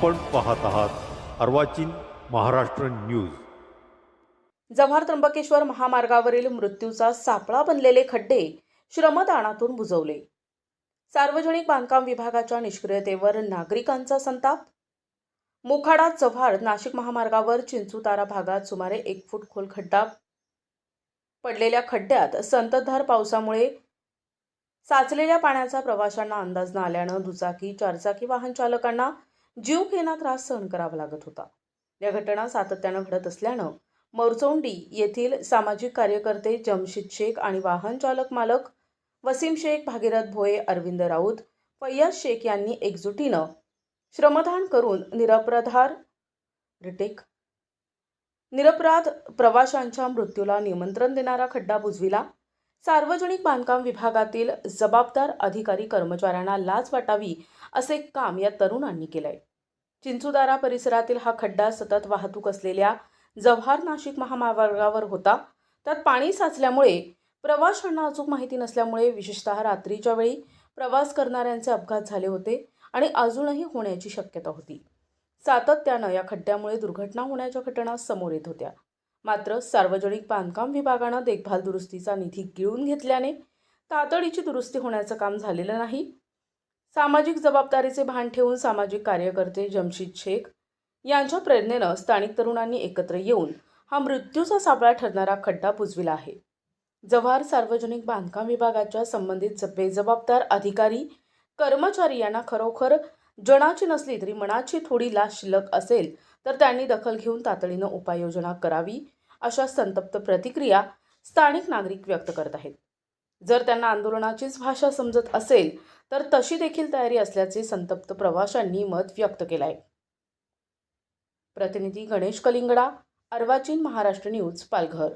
आपण पाहत आहात अर्वाचीन महाराष्ट्र न्यूज. जव्हार त्र्यंबकेश्वर महामार्गावरील मृत्यूचा सापळा बनलेले खड्डे श्रमदानातून बुजवले. सार्वजनिक बांधकाम विभागाच्या निष्क्रियतेवर नागरिकांचा संताप. मुखाडा जव्हार नाशिक महामार्गावर चिंचुतारा भागात सुमारे एक फूट खोल खड्डा. पडलेल्या खड्ड्यात संततधार पावसामुळे साचलेल्या पाण्याचा प्रवाशांना अंदाज न आल्यानं दुचाकी चारचाकी वाहन चालकांना जीव घेणा त्रास सहन करावा लागत होता. या घटना सातत्यानं घडत असल्यानं मोरचोंडी येथील सामाजिक कार्यकर्ते जमशीद शेख आणि वाहन चालक मालक वसीम शेख भागीरथ भोये अरविंद राऊत फय्याज शेख यांनी एकजुटीनं श्रमदान करून निरपराधार रिटेक निरपराध प्रवाशांच्या मृत्यूला निमंत्रण देणारा खड्डा बुजविला. सार्वजनिक बांधकाम विभागातील जबाबदार अधिकारी कर्मचाऱ्यांना लाच वाटावी असे काम या तरुणांनी केलंय. चिंचुदारा परिसरातील हा खड्डा सतत वाहतूक असलेल्या जव्हार नाशिक महामार्गावर होता. त्यात पाणी साचल्यामुळे प्रवाशांना अचूक माहिती नसल्यामुळे विशेषतः रात्रीच्या वेळी प्रवास करणाऱ्यांचे अपघात झाले होते आणि अजूनही होण्याची शक्यता होती. सातत्यानं या खड्ड्यामुळे दुर्घटना होण्याच्या घटना समोर येत होत्या. मात्र सार्वजनिक बांधकाम विभागानं देखभाल दुरुस्तीचा निधी गिळून घेतल्याने तातडीची दुरुस्ती होण्याचं काम झालेलं नाही. सामाजिक जबाबदारीचे भान ठेवून सामाजिक कार्यकर्ते जमशीद शेख यांच्या प्रेरणेनं स्थानिक तरुणांनी एकत्र येऊन हा मृत्यूचा सापळा ठरणारा खड्डा बुजविला आहे. जव्हार सार्वजनिक बांधकाम विभागाच्या संबंधित बेजबाबदार अधिकारी कर्मचारी यांना खरोखर जनाची नसली तरी मनाची थोडी लाच शिल्लक असेल तर त्यांनी दखल घेऊन तातडीनं उपाययोजना करावी अशा संतप्त प्रतिक्रिया स्थानिक नागरिक व्यक्त करत आहेत. जर त्यांना आंदोलनाचीच भाषा समजत असेल तर तशी देखील तयारी असल्याचे संतप्त प्रवाशांनी मत व्यक्त केलं आहे प्रतिनिधी गणेश कलिंगडा अर्वाचीन महाराष्ट्र न्यूज पालघर.